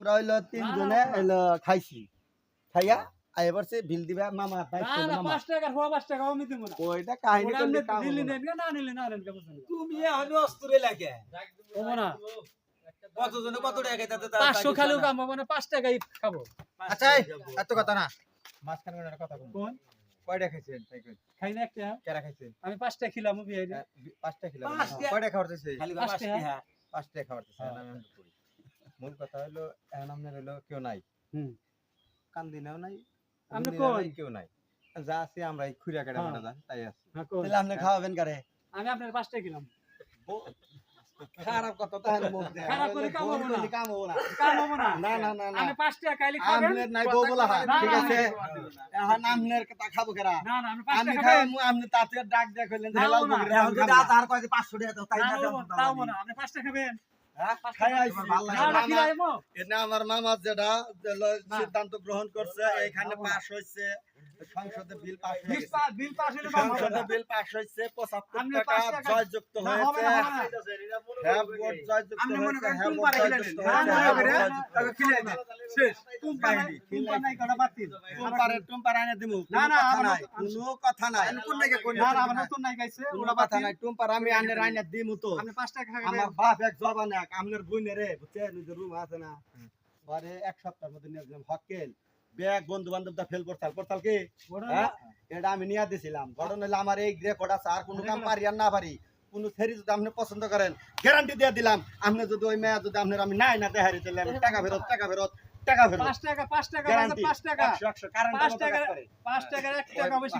আমরা হইল তিনজনে হইল খাইছি খাইয়া আই বলছে বিল দিবা মামা তাই না না মামা পাঁচ টাকা হওয়া পাঁচ টাকা আমি দিব না ওইটা কাহিনী ওটা করলে আপনি কাম দিল্লি হলো না। নেন না নিলে না নেন তুমি এখন অস্তুরে লাগে হব না কতজনে কত টাকা তাতে পাঁচশো খালেও কাম হবে না পাঁচ টাকাই খাব আচ্ছা এত কথা না মাঝখানে কথা কোন কয়টা খাইছেন খাই না একটা কেরা খাইছেন আমি পাঁচটা খিলাম হ্যাঁ, পাঁচটা খেলাম? কয়টা খালি। টাকা পাঁচটা আমি করি। মূল কথা হলো এখন আপনার হলো কেউ নাই। হুম। কান্দিনেও নাই আপনি কই? কেউ নাই। যা আছে আমরা এই খুঁড়া কাটা হ্যাঁ। যা তাই আছে। হ্যাঁ, তাহলে আপনি খাওয়াবেন কারে? আমি আপনার পাঁচটা খিলাম খারাপ কথা তাহলে মুখ দেয় খারাপ করে কাম হবে না। কাম হব না। কাম হব না। না না না আমি পাঁচটা খাইলে খাবেন। আমনের নাই বউ বলা হয় ঠিক আছে? এখন আমনের কথা খাব কেরা? না না আমি আমি পাঁচটা খাই তাতে ডাক দিয়ে কইলেন যে না, হেলাল না, বকরি এখন আমি যদি আর কয় 500 টাকা দাও তাই না দাও তাও মনে আপনি পাঁচটা খাবেন। হ্যাঁ? এটা আমার মামা যেটা যেটা সিদ্ধান্ত গ্রহণ করছে এখানে পাশ হয়েছে সংসদে বিল পাস বিল গেছে। পা- বিল পাস হলে সংসদে বিল পাস হয়েছে পঁচাত্তর আপনি টাকা জয়যুক্ত হয়েছে না, হবে না। হ্যাঁ ভোট জয়যুক্ত আপনি মনে করেন টুম খেলেন। না, না, করে, ভোট জয়যুক্ত তাকে হয়েছে। খিলাই দেন। শেষ টুম্পা নাই, টুম্পা নাই, কটা বাতিল। টুম্পারে টুম্পারে এনে দিমু না, কোনো না, কথা আমার নাই কোনো কথা নাই আমি কোন দিকে কোন না, না, আমার নতুন নাই গাইছে, কোনো কথা বাতিল। নাই টুম্পার আমি আনে রাইনা দিমু তো আপনি টাকা। আমার বাপ এক জবান এক আমনের বুইনে রে বুঝছেন রুম আছে না পরে এক সপ্তাহের মধ্যে নিয়ে গেলাম হকেল ব্যাগ বন্ধু বান্ধবটা ফেল করতাল করতাল কি হ্যাঁ এটা আমি নিয়ে দিছিলাম। ঘটনা হলো আমার এই রেকর্ড আছে আর কোনো কাম পারি আর না পারি। কোনো ফেরি যদি আপনি পছন্দ করেন গ্যারান্টি দিয়ে দিলাম। আপনি যদি ওই মেয়া যদি আপনার আমি নাই না তাহলে আমি টাকা ফেরত টাকা ফেরত টাকা ফেরত। পাঁচ টাকা পাঁচ টাকা পাঁচ টাকা। পাঁচ টাকা পাঁচ টাকার এক টাকা বেশি